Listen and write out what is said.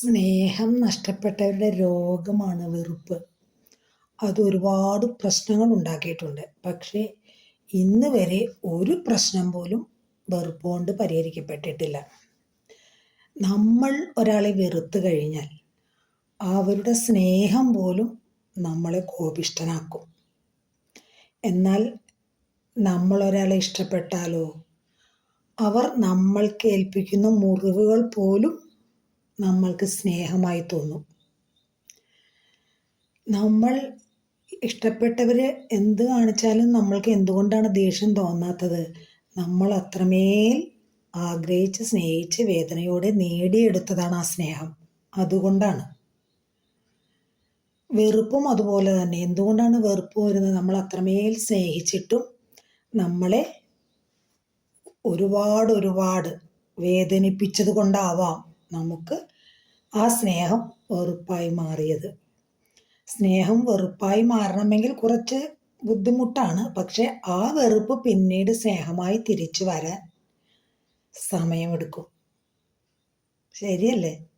സ്നേഹം നഷ്ടപ്പെട്ടവരുടെ രോഗമാണ് വെറുപ്പ്. അത് ഒരുപാട് പ്രശ്നങ്ങൾ ഉണ്ടാക്കിയിട്ടുണ്ട്. പക്ഷേ ഇന്ന് വരെ ഒരു പ്രശ്നം പോലും വെറുപ്പ് കൊണ്ട് പരിഹരിക്കപ്പെട്ടിട്ടില്ല. നമ്മൾ ഒരാളെ വെറുത്ത് കഴിഞ്ഞാൽ അവരുടെ സ്നേഹം പോലും നമ്മളെ കോപിഷ്ടനാക്കും എന്നാൽ നമ്മൾ ഒരാളെ ഇഷ്ടപ്പെട്ടാലോ? അവർ നമ്മൾക്ക് ഏൽപ്പിക്കുന്ന മുറിവുകൾ പോലും നമ്മൾക്ക് സ്നേഹമായി തോന്നും. നമ്മൾ ഇഷ്ടപ്പെട്ടവർ എന്ത് കാണിച്ചാലും നമ്മൾക്ക് എന്തുകൊണ്ടാണ് ദേഷ്യം തോന്നാത്തത്? നമ്മൾ അത്രമേൽ ആഗ്രഹിച്ച് സ്നേഹിച്ച് വേദനയോടെ നേടിയെടുത്തതാണ് ആ സ്നേഹം. അതുകൊണ്ടാണ്. വെറുപ്പും അതുപോലെ തന്നെ. എന്തുകൊണ്ടാണ് വെറുപ്പ് വരുന്നത്? നമ്മൾ അത്രമേൽ സ്നേഹിച്ചിട്ടും നമ്മളെ ഒരുപാട് ഒരുപാട് വേദനിപ്പിച്ചത് കൊണ്ടാവാം. നമുക്ക് ആ സ്നേഹം വെറുപ്പായി മാറിയത്. സ്നേഹം വെറുപ്പായി മാറണമെങ്കിൽ കുറച്ച് ബുദ്ധിമുട്ടാണ്. പക്ഷെ ആ വെറുപ്പ് പിന്നീട് സ്നേഹമായി തിരിച്ചു വരാൻ സമയമെടുക്കും. ശരിയല്ലേ?